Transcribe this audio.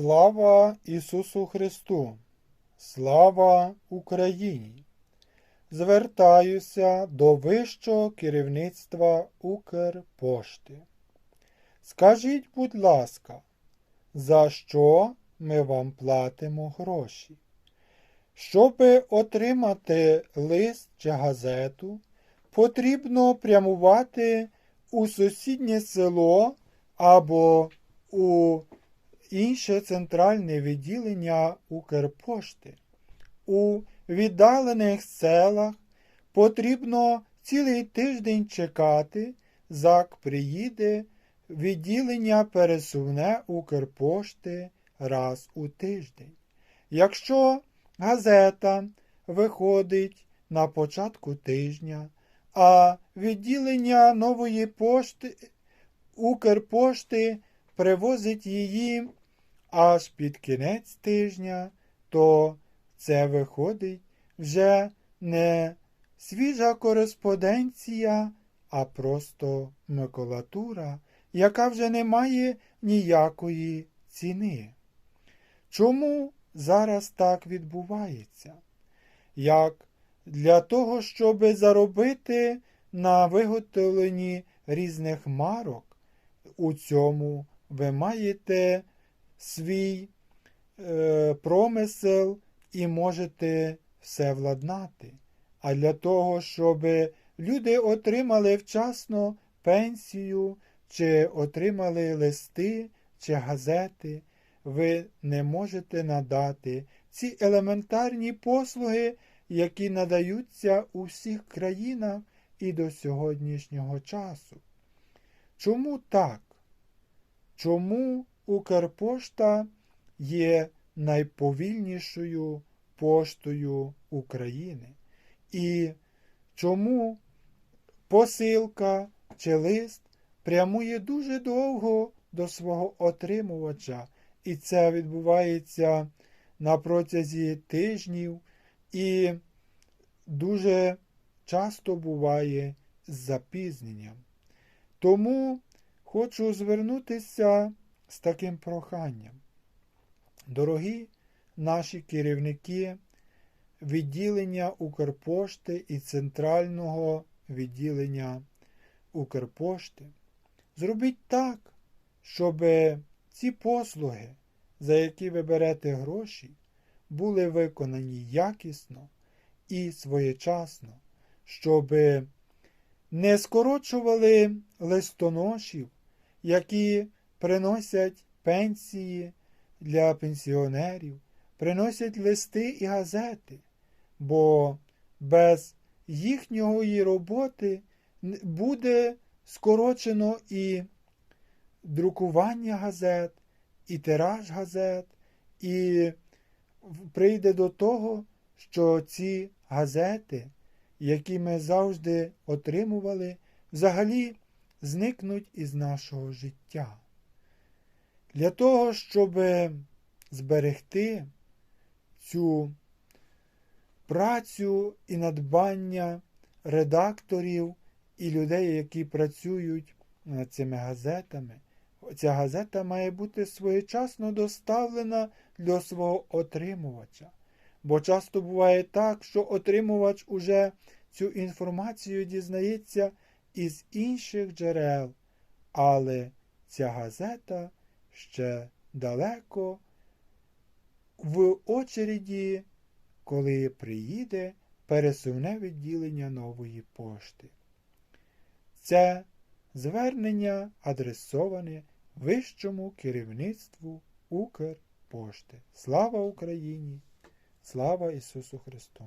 Слава Ісусу Христу! Слава Україні! Звертаюся до вищого керівництва Укрпошти. Скажіть, будь ласка, за що ми вам платимо гроші? Щоби отримати лист чи газету, потрібно прямувати у сусіднє село або у інше центральне відділення Укрпошти. У віддалених селах потрібно цілий тиждень чекати, зак приїде відділення пересувне Укрпошти раз у тиждень. Якщо газета виходить на початку тижня, а відділення нової пошти Укрпошти привозить її аж під кінець тижня, то це виходить вже не свіжа кореспонденція, а просто макулатура, яка вже не має ніякої ціни. Чому зараз так відбувається? Як для того, щоб заробити на виготовленні різних марок, у цьому ви маєте свій е, промисел і можете все владнати. А для того, щоб люди отримали вчасно пенсію, чи отримали листи чи газети, ви не можете надати ці елементарні послуги, які надаються у всіх країнах і до сьогоднішнього часу. Чому так? Чому Укрпошта є найповільнішою поштою України? І чому посилка чи лист прямує дуже довго до свого отримувача, і це відбувається на протязі тижнів і дуже часто буває з запізненням. Тому хочу звернутися з таким проханням. Дорогі наші керівники відділення Укрпошти і центрального відділення Укрпошти, зробіть так, щоб ці послуги, за які ви берете гроші, були виконані якісно і своєчасно, щоб не скорочували листоношів, які приносять пенсії для пенсіонерів, приносять листи і газети, бо без їхньої роботи буде скорочено і друкування газет, і тираж газет, і прийде до того, що ці газети, які ми завжди отримували, взагалі зникнуть із нашого життя. Для того, щоб зберегти цю працю і надбання редакторів і людей, які працюють над цими газетами, ця газета має бути своєчасно доставлена для свого отримувача. Бо часто буває так, що отримувач уже цю інформацію дізнається із інших джерел, але ця газета ще далеко в очереді, коли приїде пересувне відділення нової пошти. Це звернення адресоване вищому керівництву Укрпошти. Слава Україні! Слава Ісусу Христу!